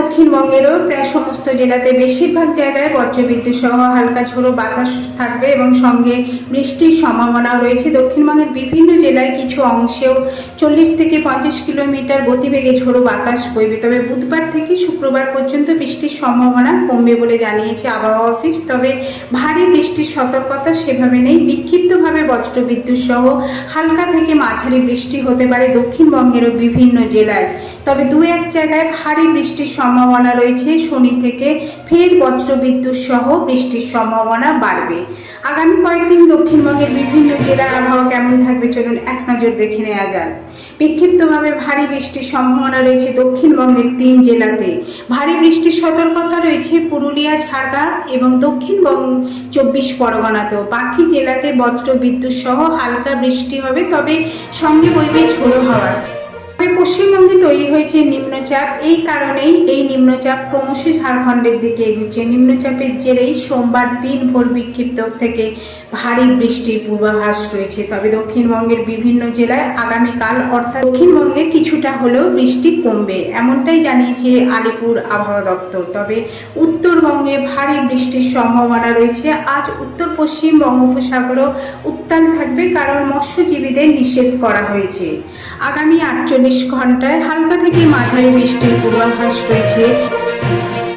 দক্ষিণবঙ্গেরও প্রায় সমস্ত জেলাতে বেশিরভাগ জায়গায় বজ্রবিদ্যুৎ সহ হালকা ঝোড়ো বাতাস থাকবে এবং সঙ্গে বৃষ্টির সম্ভাবনাও রয়েছে। দক্ষিণবঙ্গের বিভিন্ন জেলায় কিছু অংশেও চল্লিশ থেকে পঞ্চাশ কিলোমিটার গতিবেগে ঝোড়ো বাতাস বইবে। তবে বুধবার থেকে শুক্রবার পর্যন্ত বৃষ্টির সম্ভাবনা কমবে বলে জানিয়েছে আবহাওয়া অফিস। তবে ভারী বৃষ্টির সতর্কতা সেভাবে নেই। বিক্ষিপ্তভাবে বজ্রবিদ্যুৎ সহ হালকা থেকে মাঝারি বৃষ্টি হতে পারে দক্ষিণবঙ্গেরও বিভিন্ন জেলায়। তবে দু এক জায়গায় ভারী বৃষ্টির সম্ভাবনা রয়েছে। শনি থেকে ফের বজ্রবিদ্যুৎ সহ বৃষ্টির সম্ভাবনা বাড়বে। আগামী কয়েকদিন দক্ষিণবঙ্গের বিভিন্ন জেলার আবহাওয়া কেমন থাকবে চলুন এক নজর দেখে নেওয়া যাক। বিক্ষিপ্তভাবে ভারী বৃষ্টির সম্ভাবনা রয়েছে দক্ষিণবঙ্গের তিন জেলাতে। ভারী বৃষ্টির সতর্কতা রয়েছে পুরুলিয়া, ঝাড়গ্রাম এবং দক্ষিণবঙ্গ চব্বিশ পরগনাতেও। বাকি জেলাতে বজ্র বিদ্যুৎ সহ হালকা বৃষ্টি হবে, তবে সঙ্গে বইবে ঝোড়ো হাওয়া। পশ্চিমবঙ্গে তৈরি হয়েছে নিম্নচাপ। এই কারণেই এই নিম্নচাপ ক্রমশ ঝাড়খণ্ডের দিকে এগুচ্ছে। নিম্নচাপের জেরেই সোমবার দিন ভোর বিক্ষিপ্ত থেকে ভারী বৃষ্টির পূর্বাভাস রয়েছে। তবে দক্ষিণবঙ্গের বিভিন্ন জেলায় আগামীকাল, অর্থাৎ দক্ষিণবঙ্গে কিছুটা হলেও বৃষ্টি কমবে, এমনটাই জানিয়েছে আলিপুর আবহাওয়া দপ্তর। তবে উত্তরবঙ্গে ভারী বৃষ্টির সম্ভাবনা রয়েছে। আজ উত্তর পশ্চিম বঙ্গোপসাগরও উত্তাল থাকবে কারণ মৎস্যজীবীদের নিষেধ করা হয়েছে। আগামী আটচল্লিশ ঘন্টায় হালকা থেকে মাঝারি বৃষ্টির পূর্বাভাস রয়েছে।